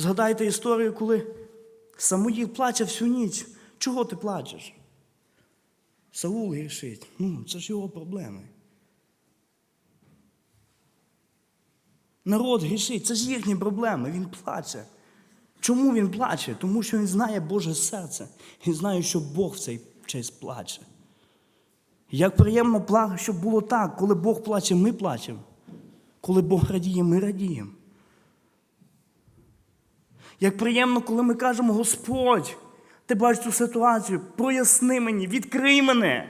Згадайте історію, коли Самуїл плаче всю ніч. Чого ти плачеш? Саул грішить. Ну, це ж його проблеми. Народ грішить, це ж їхні проблеми, він плаче. Чому він плаче? Тому що він знає Боже серце. Він знає, що Бог в цей час плаче. Як приємно, щоб було так, коли Бог плаче, ми плачемо. Коли Бог радіє, ми радіємо. Як приємно, коли ми кажемо, Господь, ти бачиш цю ситуацію, проясни мені, відкрий мене.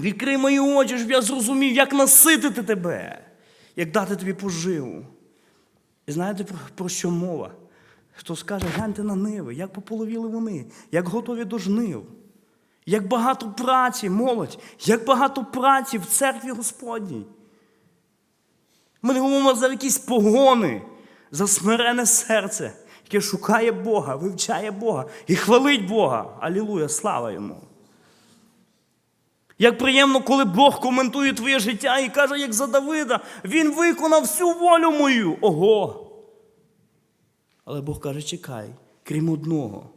Відкрий мої очі, щоб я зрозумів, як наситити тебе, як дати тобі поживу. І знаєте, про, про що мова? Хто скаже, гляньте на ниви, як пополовіли вони, як готові до жнив, як багато праці, молодь, як багато праці в церкві Господній. Ми не говоримо за якісь погони, за смирене серце, яке шукає Бога, вивчає Бога і хвалить Бога. Алілуя, слава йому. Як приємно, коли Бог коментує твоє життя і каже, як за Давида, він виконав всю волю мою. Ого! Але Бог каже, чекай, крім одного.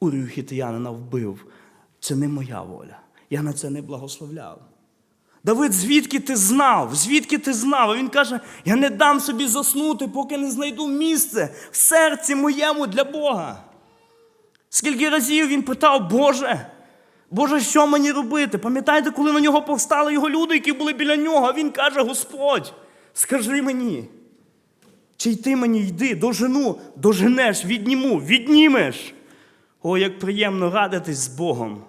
Урію хітиянина вбив. Це не моя воля. Я на це не благословляв. Давид, звідки ти знав? Звідки ти знав? А він каже: я не дам собі заснути, поки не знайду місце в серці моєму для Бога. Скільки разів він питав, Боже, Боже, що мені робити? Пам'ятаєте, коли на нього повстали його люди, які були біля нього, він каже: Господь, скажи мені, чи йти мені йди, дожену, доженеш, відніму, віднімеш. О, як приємно радитись з Богом.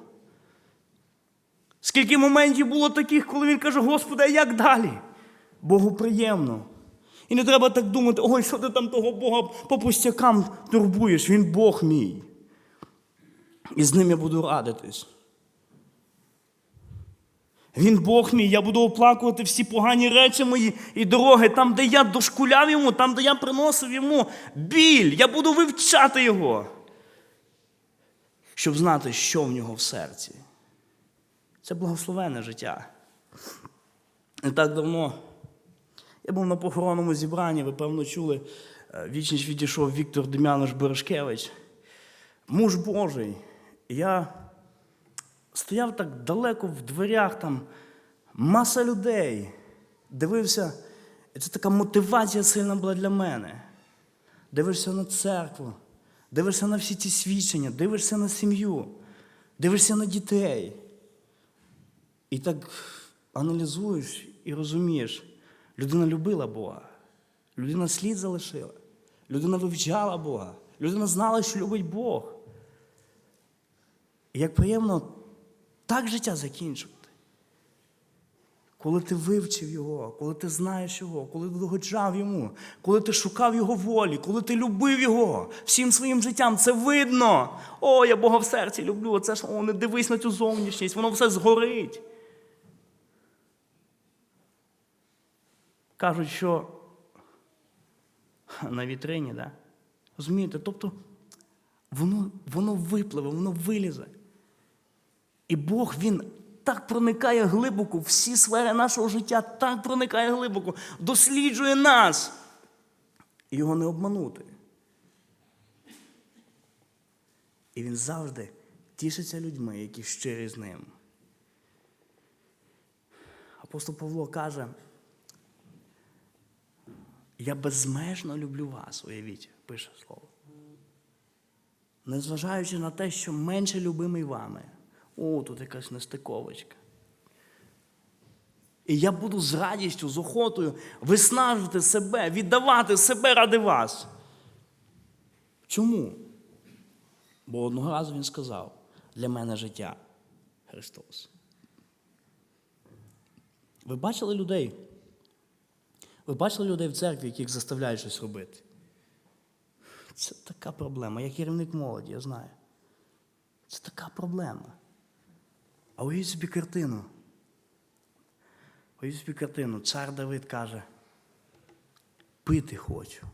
Скільки моментів було таких, коли він каже, Господи, а як далі? Богу приємно. І не треба так думати, ой, що ти там того Бога по пустякам турбуєш, він Бог мій. І з ним я буду радитись. Він Бог мій, я буду оплакувати всі погані речі мої і дороги, там, де я дошкуляв йому, там, де я приносив йому біль, я буду вивчати його, щоб знати, що в нього в серці. Це благословенне життя. Не так давно я був на похоронному зібранні, ви певно чули, е, вічність відійшов Віктор Дем'янош Берешкевич, муж Божий. Я стояв так далеко в дверях, там маса людей. Дивився, і це така мотивація сильна була для мене. Дивишся на церкву, дивишся на всі ці свідчення, дивишся на сім'ю, дивишся на дітей. І так аналізуєш і розумієш, людина любила Бога, людина слід залишила, людина вивчала Бога, людина знала, що любить Бог. І як приємно так життя закінчувати. Коли ти вивчив його, коли ти знаєш його, коли ти догоджав йому, коли ти шукав його волі, коли ти любив його всім своїм життям, це видно. О, я Бога в серці люблю. Оце ж о, не дивись на цю зовнішність, воно все згорить. Кажуть, що на вітрині, да? розумієте? Тобто воно, воно випливе, воно вилізе. І Бог, Він так проникає глибоко всі сфери нашого життя, так проникає глибоко, досліджує нас. І його не обманути. І він завжди тішиться людьми, які щирі з ним. Апостол Павло каже, я безмежно люблю вас, уявіть, пише слово. Незважаючи на те, що менше любимий вами. О, тут якась нестиковочка. І я буду з радістю, з охотою виснажувати себе, віддавати себе ради вас. Чому? Бо одного разу він сказав: для мене життя Христос. Ви бачили людей? Ви бачили людей в церкві, яких заставляють щось робити? Це така проблема. Я керівник молоді, я знаю. Це така проблема. А уявіть собі картину. Уявіть собі картину. Цар Давид каже, пити хочу.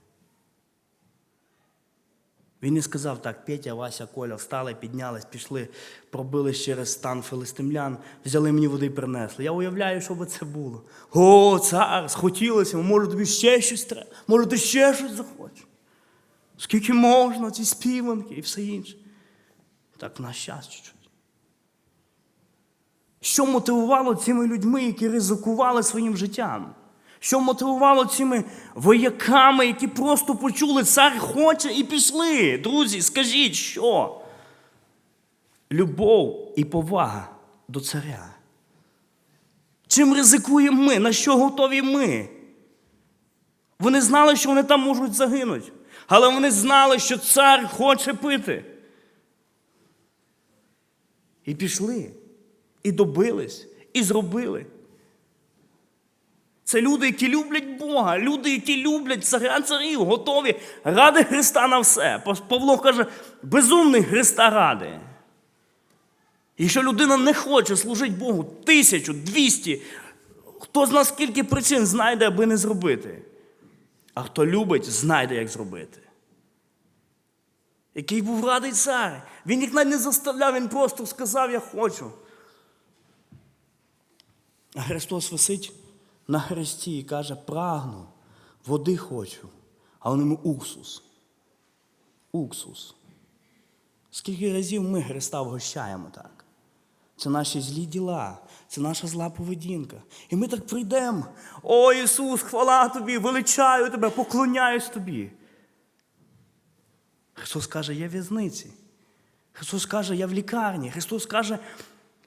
Він не сказав так, Петя, Вася, Коля встали, піднялись, пішли, пробились через стан филистимлян, взяли мені води і принесли. Я уявляю, що би це було. О, цар, схотілося, може тобі ще щось треба, може ти ще щось захочеш. Скільки можна, ці співанки і все інше. Так, на час чуть-чуть. Що мотивувало цими людьми, які ризикували своїм життям? Що мотивувало цими вояками, які просто почули, цар хоче і пішли? Друзі, скажіть, що? Любов і повага до царя. Чим ризикуємо ми? На що готові ми? Вони знали, що вони там можуть загинути, але вони знали, що цар хоче пити. І пішли, і добились, і зробили. Це люди, які люблять Бога, люди, які люблять царя царів, готові ради Христа на все. Павло каже, безумний Христа ради. Якщо людина не хоче служити Богу тисячу, двісті, хто з нас скільки причин знайде, аби не зробити. А хто любить, знайде, як зробити. Який був радий цар. Він їх навіть не заставляв, він просто сказав, я хочу. А Христос висить на хресті і каже, прагну, води хочу, а вони йому уксус. Уксус. Скільки разів ми Христа вгощаємо так? Це наші злі діла, це наша зла поведінка. І ми так прийдемо. О Ісус, хвала тобі, величаю тебе, поклоняюсь тобі. Христос каже, я в в'язниці. Христос каже, я в лікарні. Христос каже,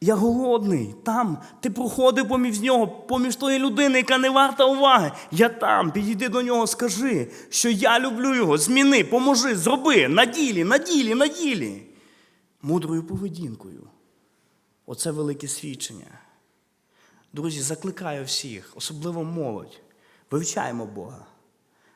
я голодний. Там ти проходив поміж нього, поміж тої людини, яка не варта уваги. Я там, підійди до нього, скажи, що я люблю його. Зміни, поможи, зроби на ділі, на ділі, на ділі. Мудрою поведінкою. Оце велике свідчення. Друзі, закликаю всіх, особливо молодь. Вивчаємо Бога,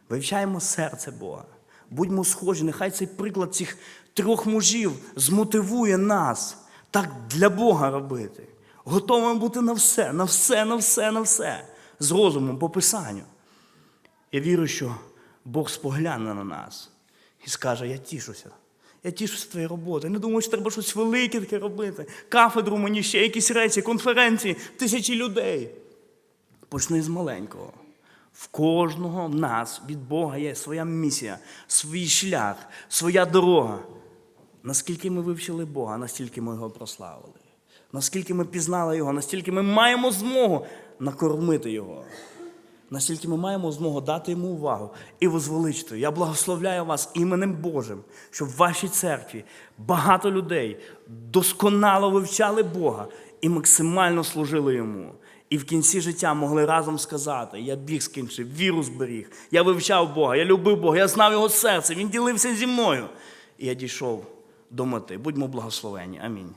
вивчаємо серце Бога. Будьмо схожі, нехай цей приклад цих трьох мужів змотивує нас так для Бога робити. Готовими бути на все, на все, на все, на все. З розумом по Писанню. Я вірю, що Бог спогляне на нас і скаже: Я тішуся. Я тішуся твоєю роботою. Не думаю, що треба щось велике таке робити. Кафедру мені ще, якісь речі, конференції, тисячі людей. Почни з маленького. В кожного в нас від Бога є своя місія, свій шлях, своя дорога. Наскільки ми вивчили Бога, настільки ми його прославили. Наскільки ми пізнали Його, настільки ми маємо змогу накормити Його. Настільки ми маємо змогу дати йому увагу і возвеличити. Я благословляю вас іменем Божим, щоб в вашій церкві багато людей досконало вивчали Бога і максимально служили йому. І в кінці життя могли разом сказати: я біг скінчив, віру зберіг, я вивчав Бога, я любив Бога, я знав його серце, він ділився зі мною. І я дійшов до мети. Будьмо благословені. Амінь.